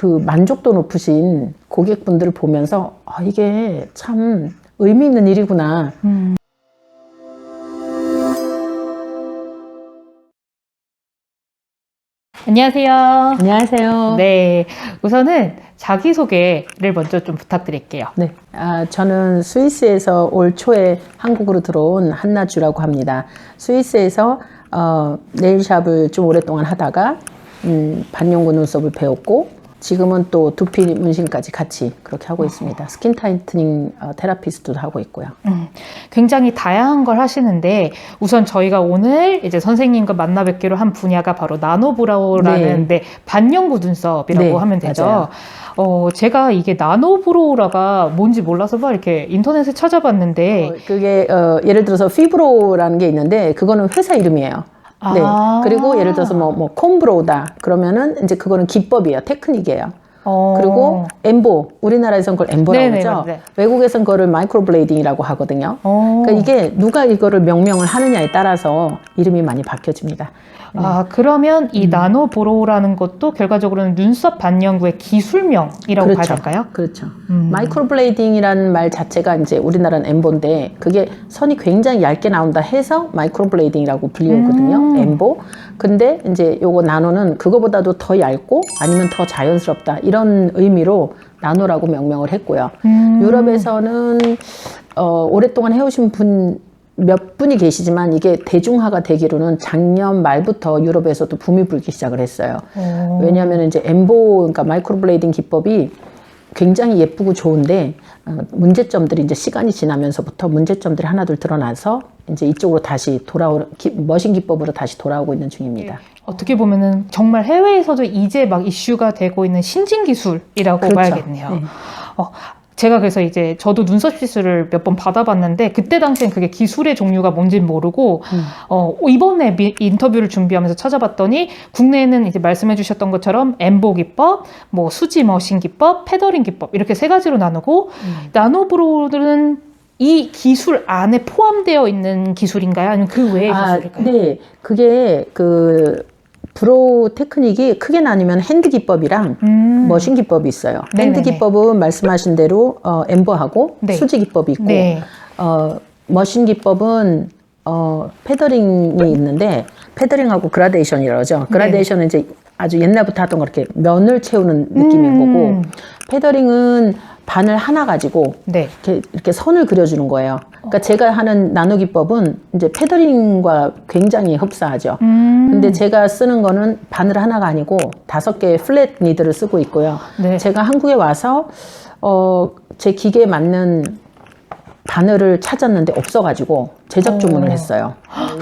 그 만족도 높으신 고객분들을 보면서 아, 이게 참 의미 있는 일이구나. 음. 안녕하세요. 안녕하세요. 네, 우선은 자기소개를 먼저 좀 부탁드릴게요. 네, 아, 저는 스위스에서 올 초에 한국으로 들어온 한나주라고 합니다. 스위스에서 어, 네일샵을 좀 오랫동안 하다가 음, 반영구 눈썹을 배웠고 지금은 또 두피 문신까지 같이 그렇게 하고 있습니다. 스킨 타이트닝 어, 테라피스트도 하고 있고요. 음, 굉장히 다양한 걸 하시는데 우선 저희가 오늘 이제 선생님과 만나 뵙기로 한 분야가 바로 나노브라우라는 네. 반영구 눈썹이라고 네, 하면 되죠. 맞아요. 어, 제가 이게 나노브로우라가 뭔지 몰라서 막 이렇게 인터넷에 찾아봤는데 어, 그게 어, 예를 들어서 피브로라는 게 있는데 그거는 회사 이름이에요. 네. 아. 그리고 예를 들어서 뭐, 뭐 콤브로우다 그러면은 이제 그거는 기법이에요. 테크닉이에요. 어, 그리고 엠보 우리나라에서는 그걸 엠보라고 네네, 하죠. 맞아요. 외국에서는 그거를 마이크로블레이딩이라고 하거든요. 어. 그러니까 이게 누가 이거를 명명을 하느냐에 따라서 이름이 많이 바뀌어집니다. 아, 그러면 이 음. 나노브로우라는 것도 결과적으로는 눈썹 반영구의 기술명이라고 봐야 될까요? 그렇죠. 음. 마이크로 블레이딩이라는 말 자체가 이제 우리나라는 엠보인데 그게 선이 굉장히 얇게 나온다 해서 마이크로 블레이딩이라고 불리거든요. 음. 엠보. 근데 이제 요거 나노는 그거보다도 더 얇고 아니면 더 자연스럽다 이런 의미로 나노라고 명명을 했고요. 음. 유럽에서는 어, 오랫동안 해오신 분 몇 분이 계시지만 이게 대중화가 되기로는 작년 말부터 유럽에서도 붐이 불기 시작을 했어요. 어. 왜냐하면 이제 엠보 그러니까 마이크로블레이딩 기법이 굉장히 예쁘고 좋은데 어, 문제점들이 이제 시간이 지나면서부터 문제점들이 하나둘 드러나서 이제 이쪽으로 다시 돌아오 기, 머신 기법으로 다시 돌아오고 있는 중입니다. 어떻게 보면은 정말 해외에서도 이제 막 이슈가 되고 있는 신진 기술이라고 그렇죠. 봐야겠네요. 네. 어, 제가 그래서 이제 저도 눈썹 시술을 몇 번 받아봤는데 그때 당시엔 그게 기술의 종류가 뭔지 모르고 음. 어, 이번에 미- 인터뷰를 준비하면서 찾아봤더니 국내에는 이제 말씀해주셨던 것처럼 엠보 기법, 뭐 수지 머신 기법, 페더링 기법 이렇게 세 가지로 나누고 음. 나노브로들은 이 기술 안에 포함되어 있는 기술인가요? 아니면 그 외의 아, 기술일까요? 네. 그게 그 브로우 테크닉이 크게 나뉘면 핸드 기법이랑 음. 머신 기법이 있어요. 네네네. 핸드 기법은 말씀하신 대로 어, 엠버하고 네. 수지 기법이 있고 네. 어, 머신 기법은 어, 페더링이 있는데 페더링하고 그라데이션이라고 하죠. 그라데이션은 이제 아주 옛날부터 하던 거 이렇게 면을 채우는 느낌인 음. 거고 페더링은 바늘 하나 가지고 네. 이렇게, 이렇게 선을 그려주는 거예요. 그러니까 제가 하는 나노 기법은 이제 페더링과 굉장히 흡사하죠. 음. 근데 제가 쓰는 거는 바늘 하나가 아니고 다섯 개의 플랫 니드를 쓰고 있고요. 네. 제가 한국에 와서 어, 제 기계에 맞는 바늘을 찾았는데 없어가지고 제작 주문을 어. 했어요.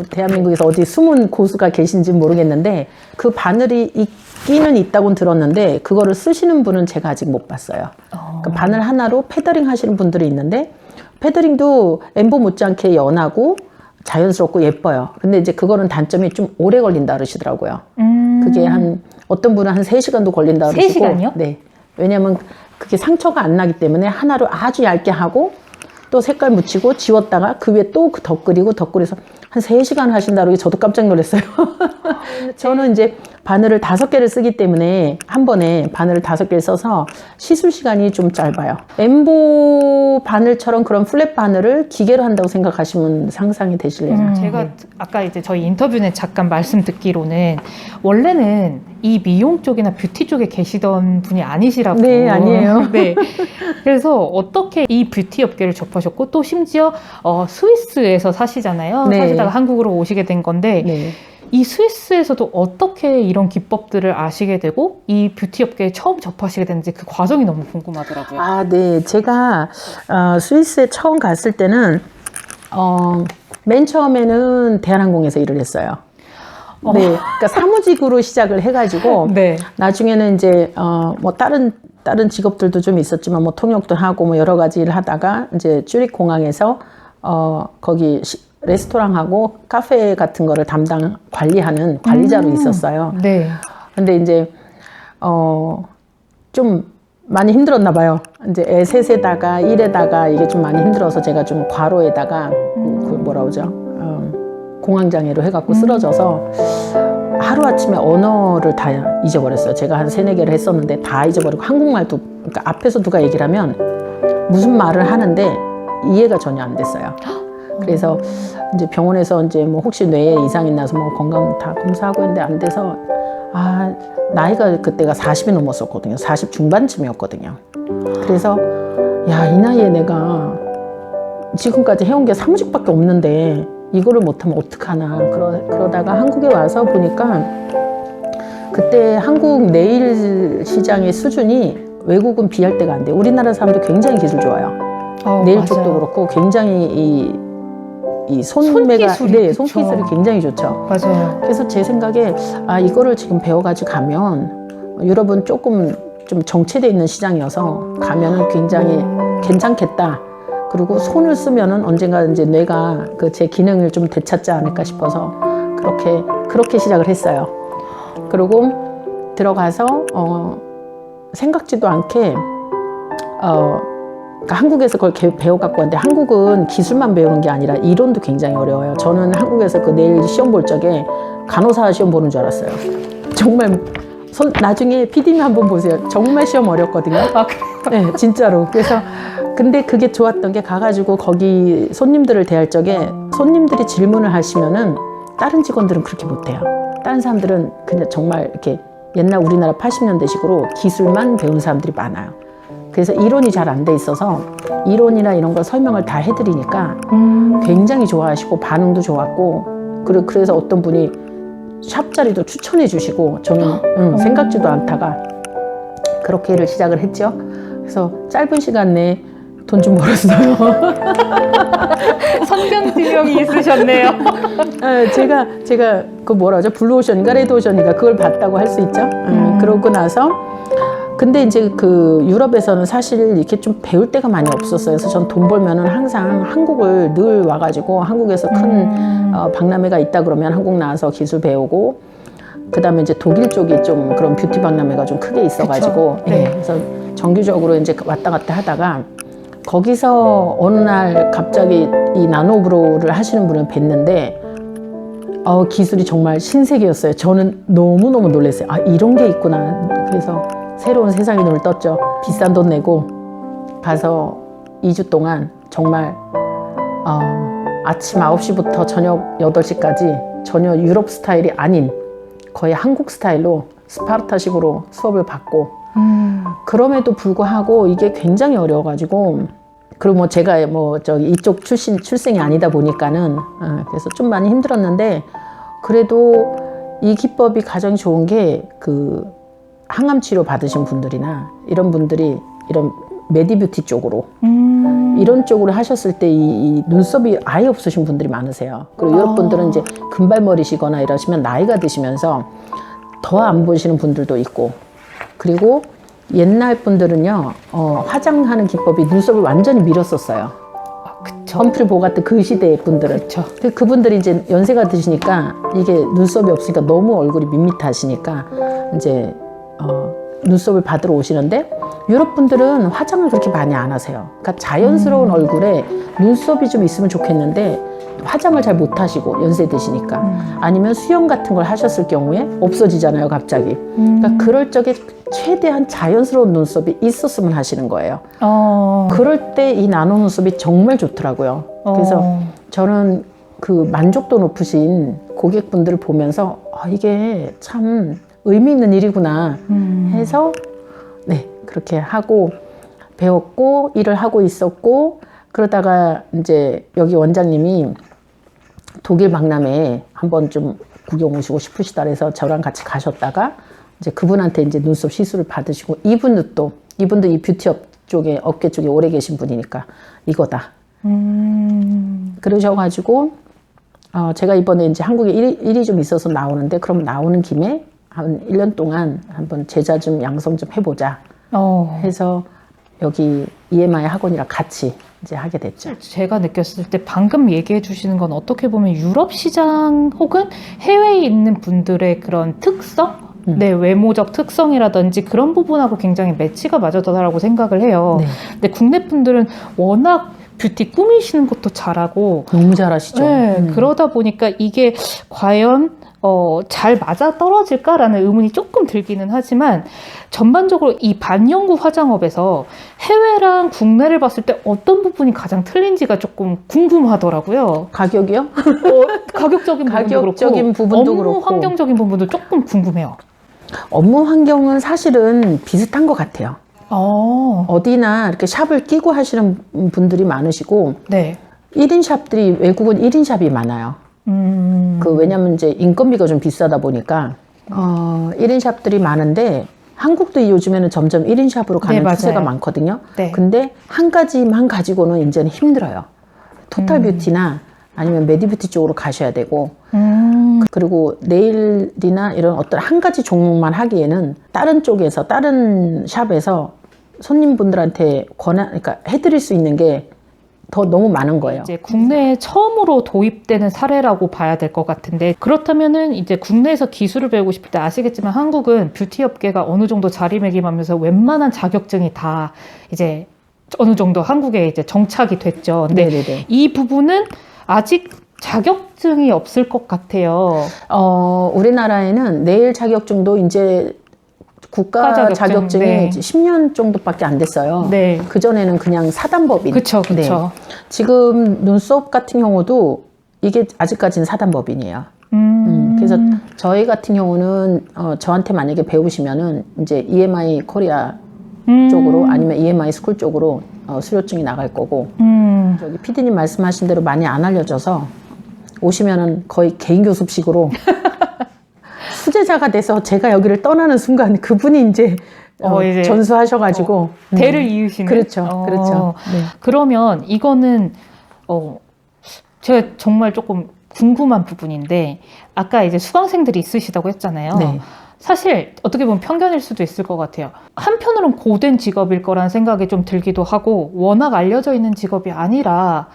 대한민국에서 어디 숨은 고수가 계신지 모르겠는데 그 바늘이 있기는 있다고 들었는데 그거를 쓰시는 분은 제가 아직 못 봤어요. 어. 그 바늘 하나로 패더링 하시는 분들이 있는데 패더링도 엠보 못지않게 연하고 자연스럽고 예뻐요. 근데 이제 그거는 단점이 좀 오래 걸린다 그러시더라고요. 음. 그게 한 어떤 분은 한 3시간도 걸린다 세 그러시고 시간이요? 네. 왜냐면 그게 상처가 안 나기 때문에 하나로 아주 얇게 하고 또 색깔 묻히고 지웠다가 그 위에 또 덧그리고 덧그려서 한 3시간 하신다 그러기 저도 깜짝 놀랐어요. 저는 이제 바늘을 다섯 개를 쓰기 때문에 한 번에 바늘을 다섯 개를 써서 시술 시간이 좀 짧아요. 엠보 바늘처럼 그런 플랫 바늘을 기계로 한다고 생각하시면 상상이 되실래요? 음, 제가 아까 이제 저희 인터뷰에 잠깐 말씀 듣기로는 원래는 이 미용 쪽이나 뷰티 쪽에 계시던 분이 아니시라고. 네, 아니에요. 네. 그래서 어떻게 이 뷰티 업계를 접하 셨고 또 심지어 어, 스위스에서 사시잖아요. 네. 사시다가 한국으로 오시게 된 건데 네. 이 스위스에서도 어떻게 이런 기법들을 아시게 되고 이 뷰티 업계에 처음 접하시게 됐는지 그 과정이 너무 궁금하더라고요. 아, 네. 제가 어, 스위스에 처음 갔을 때는 어, 맨 처음에는 대한항공에서 일을 했어요. 네, 그러니까 사무직으로 시작을 해가지고 네. 나중에는 이제 어, 뭐 다른 다른 직업들도 좀 있었지만 뭐 통역도 하고 뭐 여러 가지 일 하다가 이제 쭈릭 공항에서 어 거기 시- 레스토랑하고 카페 같은 거를 담당 관리하는 관리자로 음. 있었어요. 네. 근데 이제 어좀 많이 힘들었나 봐요. 이제 애 셋에다가 일에다가 이게 좀 많이 힘들어서 제가 좀 과로에다가 그, 그 뭐라 그러죠? 어, 공황장애로 해갖고 쓰러져서 하루아침에 언어를 다 잊어버렸어요. 제가 한 세네 개를 했었는데 다 잊어버리고 한국말도 그러니까 앞에서 누가 얘기를 하면 무슨 말을 하는데 이해가 전혀 안 됐어요. 그래서 이제 병원에서 이제 뭐 혹시 뇌에 이상이 나서 뭐 건강 다 검사하고 했는데 안 돼서 아 나이가 그때가 40이 넘었었거든요. 40 중반쯤이었거든요. 그래서 야 이 나이에 내가 지금까지 해온 게 사무직밖에 없는데 이거를 못하면 어떡하나 그러, 그러다가 한국에 와서 보니까 그때 한국 네일 시장의 수준이 외국은 비할 데가 안 돼요. 우리나라 사람들 굉장히 기술 좋아요. 어, 네일 맞아요. 쪽도 그렇고 굉장히 이, 이 손매가 손기술이 네. 손기술이 굉장히 좋죠. 맞아요. 그래서 제 생각에 아 이거를 지금 배워가지고 가면 유럽은 조금 좀 정체돼 있는 시장이어서 가면은 굉장히 괜찮겠다. 그리고 손을 쓰면은 언젠가 이제 뇌가 그 제 기능을 좀 되찾지 않을까 싶어서 그렇게 그렇게 시작을 했어요. 그리고 들어가서 어, 생각지도 않게 어, 그러니까 한국에서 그걸 개- 배워 갖고 왔는데 한국은 기술만 배우는 게 아니라 이론도 굉장히 어려워요. 저는 한국에서 그 내일 시험 볼 적에 간호사 시험 보는 줄 알았어요. 정말 손, 나중에 PD님 한번 보세요. 정말 시험 어렵거든요. 아, 그래요? 네, 진짜로. 그래서 근데 그게 좋았던 게 가가지고 거기 손님들을 대할 적에 손님들이 질문을 하시면은 다른 직원들은 그렇게 못해요. 다른 사람들은 그냥 정말 이렇게 옛날 우리나라 80년대식으로 기술만 배운 사람들이 많아요. 그래서 이론이 잘 안 돼 있어서 이론이나 이런 걸 설명을 다 해드리니까 음. 굉장히 좋아하시고 반응도 좋았고 그래- 그래서 어떤 분이 샵 자리도 추천해 주시고 저는 응, 생각지도 않다가 그렇게 일을 시작을 했죠. 그래서 짧은 시간 내에 돈 좀 벌었어요. 선경지명이 있으셨네요. 예, 제가 제가 그 뭐라 하죠 블루오션인가 레드오션인가 그걸 봤다고 할 수 있죠. 음, 음. 그러고 나서 근데 이제 그 유럽에서는 사실 이렇게 좀 배울 데가 많이 없었어요. 그래서 전 돈 벌면은 항상 한국을 늘 와가지고 한국에서 큰 음. 어, 박람회가 있다 그러면 한국 나와서 기술 배우고 그다음에 이제 독일 쪽이 좀 그런 뷰티 박람회가 좀 크게 있어가지고 그쵸. 네. 예, 그래서 정규적으로 이제 왔다 갔다 하다가 거기서 어느 날 갑자기 이 나노브로를 하시는 분을 뵀는데 어, 기술이 정말 신세계였어요. 저는 너무너무 놀랐어요. 아, 이런 게 있구나. 그래서 새로운 세상의 눈을 떴죠. 비싼 돈 내고 가서 2주 동안 정말 어, 아침 9시부터 저녁 8시까지 전혀 유럽 스타일이 아닌 거의 한국 스타일로 스파르타식으로 수업을 받고 음. 그럼에도 불구하고 이게 굉장히 어려워가지고 그리고 뭐 제가 뭐 저기 이쪽 출신 출생이 아니다 보니까는 어, 그래서 좀 많이 힘들었는데 그래도 이 기법이 가장 좋은 게그 항암 치료 받으신 분들이나 이런 분들이 이런 메디뷰티 쪽으로 음. 이런 쪽으로 하셨을 때 이, 이 눈썹이 아예 없으신 분들이 많으세요. 그리고 유럽 아. 분들은 이제 금발머리시거나 이러시면 나이가 드시면서 더 안 보시는 분들도 있고 그리고 옛날 분들은요 어, 화장하는 기법이 눈썹을 완전히 밀었었어요. 아, 그쵸. 험프리 보가트 그 시대의 분들은 그쵸. 근데 그분들이 이제 연세가 드시니까 이게 눈썹이 없으니까 너무 얼굴이 밋밋하시니까 이제 어, 눈썹을 받으러 오시는데 유럽 분들은 화장을 그렇게 많이 안 하세요. 그러니까 자연스러운 얼굴에 눈썹이 좀 있으면 좋겠는데 화장을 잘 못 하시고 연세 드시니까 음. 아니면 수영 같은 걸 하셨을 경우에 없어지잖아요, 갑자기. 음. 그러니까 그럴 적에 최대한 자연스러운 눈썹이 있었으면 하시는 거예요. 어. 그럴 때 이 나노 눈썹이 정말 좋더라고요. 그래서 어. 저는 그 만족도 높으신 고객분들을 보면서 아, 이게 참 의미 있는 일이구나 음. 해서 네 그렇게 하고 배웠고 일을 하고 있었고 그러다가 이제 여기 원장님이 독일 박람회에 한번 좀 구경 오시고 싶으시다 그래서 저랑 같이 가셨다가 이제 그분한테 이제 눈썹 시술을 받으시고 이분도 또 이분도 이 뷰티업 쪽에 업계 쪽에 오래 계신 분이니까 이거다 음. 그러셔가지고 어, 제가 이번에 이제 한국에 일이, 일이 좀 있어서 나오는데 그럼 나오는 김에 한 1년 동안 한번 제자 좀 양성 좀 해보자 어. 해서 여기 EMI 학원이랑 같이 이제 하게 됐죠. 제가 느꼈을 때 방금 얘기해 주시는 건 어떻게 보면 유럽 시장 혹은 해외에 있는 분들의 그런 특성? 음. 네, 외모적 특성이라든지 그런 부분하고 굉장히 매치가 맞았다라고 생각을 해요. 네. 근데 국내 분들은 워낙 뷰티 꾸미시는 것도 잘하고 너무 잘하시죠. 네, 음. 그러다 보니까 이게 과연 어, 잘 맞아 떨어질까라는 의문이 조금 들기는 하지만 전반적으로 이 반영구 화장업에서 해외랑 국내를 봤을 때 어떤 부분이 가장 틀린지가 조금 궁금하더라고요. 가격이요? 어, 가격적인 부분도 가격적인 그렇고 부분도 업무 그렇고. 환경적인 부분도 조금 궁금해요. 업무 환경은 사실은 비슷한 것 같아요. 어, 어디나 이렇게 샵을 끼고 하시는 분들이 많으시고 네. 1인 샵들이 외국은 1인 샵이 많아요. 음, 그 왜냐면 이제 인건비가 좀 비싸다 보니까 어 1인 샵들이 많은데 한국도 요즘에는 점점 1인 샵으로 가는 네. 추세가 많거든요. 네. 근데 한 가지만 가지고는 이제는 힘들어요. 토탈 뷰티나 아니면 메디뷰티 쪽으로 가셔야 되고 음, 그리고 네일이나 이런 어떤 한 가지 종목만 하기에는 다른 쪽에서 다른 샵에서 손님분들한테 권한 그러니까 해드릴 수 있는 게 더 너무 많은 거예요. 이제 국내에 처음으로 도입되는 사례라고 봐야 될 것 같은데 그렇다면은 이제 국내에서 기술을 배우고 싶을 때 아시겠지만 한국은 뷰티 업계가 어느 정도 자리매김하면서 웬만한 자격증이 다 이제 어느 정도 한국에 이제 정착이 됐죠. 근데 네네네. 이 부분은 아직 자격증이 없을 것 같아요. 어, 우리나라에는 네일 자격증도 이제 국가 자격증, 자격증이 네. 이제 10년 정도밖에 안 됐어요. 네. 그 전에는 그냥 사단법인. 그쵸, 네. 그쵸. 지금 눈썹 같은 경우도 이게 아직까지는 사단법인이에요. 음, 음, 그래서 저희 같은 경우는 어, 저한테 만약에 배우시면은 이제 EMI 코리아 음, 쪽으로 아니면 EMI 스쿨 쪽으로 어, 수료증이 나갈 거고 음, 저기 PD님 말씀하신 대로 많이 안 알려져서 오시면은 거의 개인 교습식으로 수제자가 돼서 제가 여기를 떠나는 순간 그분이 이제, 어, 어, 이제, 전수하셔가지고 음. 대를 이으시는. 그렇죠, 어. 그렇죠. 네. 그러면 이거는 어 제가 정말 조금 궁금한 부분인데 아까 이제 수강생들이 있으시다고 했잖아요. 네. 사실 어떻게 보면 편견일 수도 있을 것 같아요. 한편으론 고된 직업일 거란 생각이 좀 들기도 하고 워낙 알려져 있는 직업이 아니라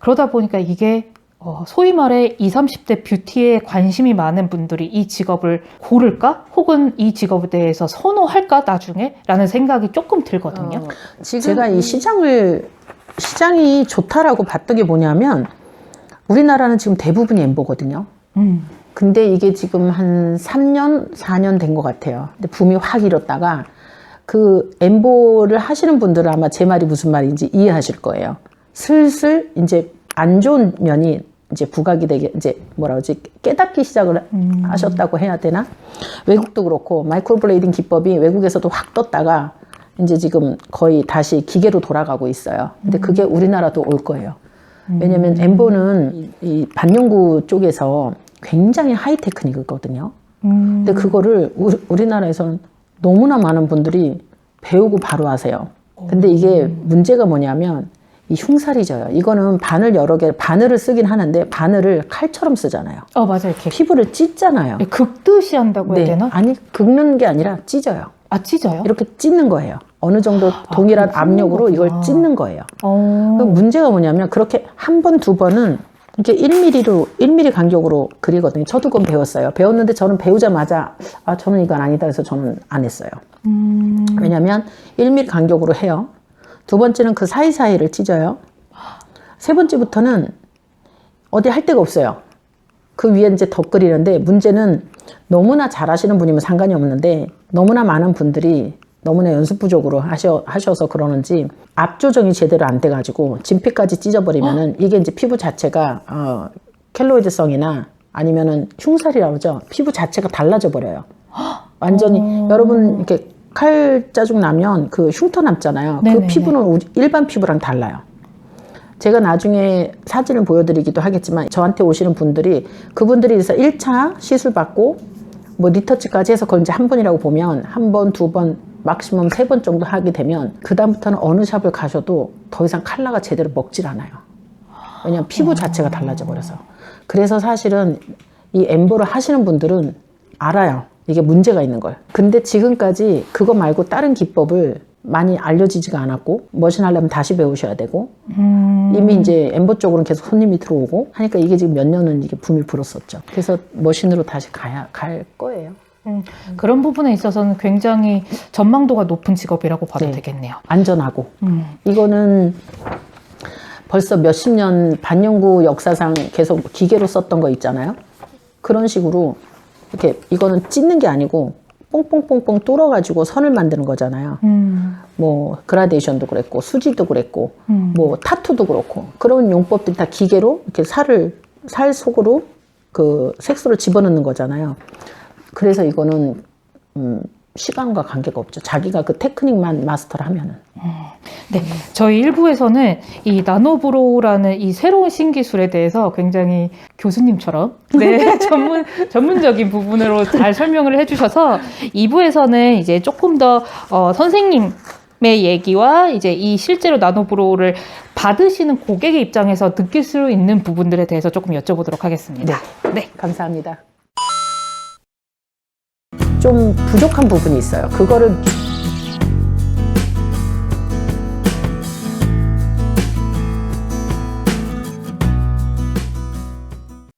그러다 보니까 이게 어, 소위 말해 20, 30대 뷰티에 관심이 많은 분들이 이 직업을 고를까? 혹은 이 직업에 대해서 선호할까? 나중에? 라는 생각이 조금 들거든요. 어, 제가 이 시장을 시장이 좋다라고 봤던 게 뭐냐면 우리나라는 지금 대부분이 엠보거든요. 음. 근데 이게 지금 한 3년, 4년 된 것 같아요. 근데 붐이 확 일었다가 그 엠보를 하시는 분들은 아마 제 말이 무슨 말인지 이해하실 거예요. 슬슬 이제 안 좋은 면이 이제 부각이 되게 이제 뭐라 그러지 깨닫기 시작을 음. 하셨다고 해야 되나? 외국도 그렇고 마이크로블레이딩 기법이 외국에서도 확 떴다가 이제 지금 거의 다시 기계로 돌아가고 있어요. 근데 그게 우리나라도 올 거예요. 왜냐면 엠보는 이- 이 반영구 쪽에서 굉장히 하이 테크닉이거든요. 음. 근데 그거를 우, 우리 나라에서는 너무나 많은 분들이 배우고 바로 하세요. 근데 이게 문제가 뭐냐면 이 흉살이 져요. 이거는 바늘 여러 개, 바늘을 쓰긴 하는데 바늘을 칼처럼 쓰잖아요. 어, 맞아요. 이렇게 피부를 찢잖아요. 예, 극듯이 한다고 해야 되나? 아니 긁는 게 아니라 찢어요. 아, 찢어요? 이렇게 찢는 거예요. 어느 정도 동일한 그렇게 압력으로 이걸 거구나. 찢는 거예요. 어. 그 문제가 뭐냐면 그렇게 한 번, 두 번은 이렇게 1mm로, 1mm 간격으로 그리거든요. 저도 그건 배웠어요. 배웠는데 저는 배우자마자 아, 저는 이건 아니다 해서 저는 안 했어요. 음. 왜냐면 1mm 간격으로 해요. 두 번째는 그 사이사이를 찢어요. 세 번째부터는 어디 할 데가 없어요. 그 위에 이제 덧그리는데 문제는 너무나 잘하시는 분이면 상관이 없는데 너무나 많은 분들이 너무나 연습 부족으로 하셔, 하셔서 그러는지 앞 조정이 제대로 안 돼가지고 진피까지 찢어버리면은 이게 이제 피부 자체가 어, 켈로이드성이나 아니면은 흉살이라고 그러죠. 피부 자체가 달라져 버려요. 완전히 여러분 이렇게 칼 자국 나면 그 흉터 남잖아요. 그 네네네. 피부는 일반 피부랑 달라요. 제가 나중에 사진을 보여드리기도 하겠지만 저한테 오시는 분들이 그분들이 그래서 1차 시술 받고 뭐 리터치까지 해서 그걸 이제 한 번이라고 보면 한 번, 두 번, 막시멈 세 번 정도 하게 되면 그다음부터는 어느 샵을 가셔도 더 이상 칼라가 제대로 먹질 않아요. 왜냐면 피부 자체가 달라져 버려서. 그래서 사실은 이 엠보를 하시는 분들은 알아요. 이게 문제가 있는 걸. 근데 지금까지 그거 말고 다른 기법을 많이 알려지지가 않았고 머신 하려면 다시 배우셔야 되고 음. 이미 이제 엠보 쪽으로는 계속 손님이 들어오고 하니까 이게 지금 몇 년은 이게 붐이 불었었죠. 그래서 머신으로 다시 가야 갈 거예요. 음, 그런 부분에 있어서는 굉장히 전망도가 높은 직업이라고 봐도 네. 되겠네요. 안전하고 음. 이거는 벌써 몇십 년 반영구 역사상 계속 기계로 썼던 거 있잖아요. 그런 식으로 이렇게 이거는 찢는 게 아니고 뽕뽕뽕뽕 뚫어가지고 선을 만드는 거잖아요. 음, 뭐 그라데이션도 그랬고 수지도 그랬고 음. 뭐 타투도 그렇고 그런 용법들이 다 기계로 이렇게 살을 살 속으로 그 색소를 집어넣는 거잖아요. 그래서 이거는 음, 시간과 관계가 없죠. 자기가 그 테크닉만 마스터를 하면은. 네, 저희 일부에서는 이 나노브로우라는 이 새로운 신기술에 대해서 굉장히 교수님처럼 네, 전문 전문적인 부분으로 잘 설명을 해주셔서 2부에서는 이제 조금 더 어, 선생님 의 얘기와 이제 이 실제로 나노브로우를 받으시는 고객의 입장에서 느낄 수 있는 부분들에 대해서 조금 여쭤보도록 하겠습니다. 네. 감사합니다. 좀 부족한 부분이 있어요. 그거를